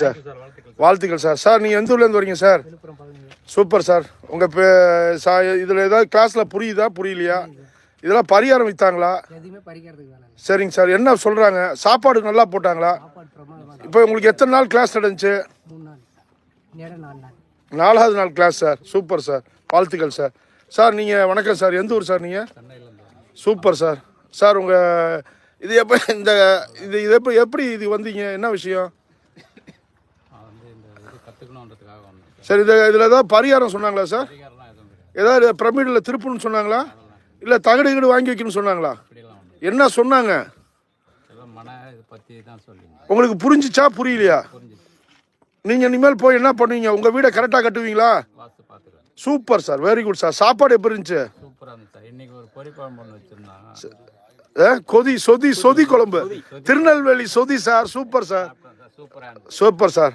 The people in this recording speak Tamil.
சார். வாழ்த்துக்கள் சார். சார் நீங்கள் எந்த ஊர்லேருந்து வரீங்க சார்? Super sir. உங்கள் சா இதில் ஏதாவது கிளாஸில் புரியுதா புரியலையா? இதெல்லாம் பரிகாரம் இல்லை சரிங்க சார். என்ன சொல்கிறாங்க சாப்பாடு நல்லா போட்டாங்களா? இப்போ உங்களுக்கு எத்தனை நாள் கிளாஸ் நடந்துச்சு? நாலாவது நாள் கிளாஸ் சார். Super sir. வாழ்த்துக்கள் சார். சார் நீங்கள் வணக்கம் சார். எந்த ஊர் சார் நீங்கள் சூப்பர் சார். சார் உங்கள் இது எப்போ இந்த இது இது எப்போ எப்படி இது வந்தீங்க? என்ன விஷயம் நான் வந்து இந்த இது கற்றுக்கணுன்றதுக்காக வந்தேன் சார். இது இதில் ஏதாவது பரிகாரம் சொன்னாங்களா சார்? ஏதாவது பிரமிடில் திருப்புன்னு சொன்னாங்களா? இல்லை தகடு கிடு வாங்கி வைக்கணும்னு சொன்னாங்களா? என்ன சொன்னாங்க? உங்களுக்கு புரிஞ்சிச்சா புரியலையா? நீங்கள் இனிமேல் போய் என்ன பண்ணுவீங்க உங்கள் வீடை கரெக்டாக கட்டுவீங்களா? Super sir very good sir. சாப்பாடு எப்படி இருந்துச்சு? சார். கொதி சொதி சொதி குழம்பு. திருநெல்வேலி சொதி sir. Super sir. Super sir.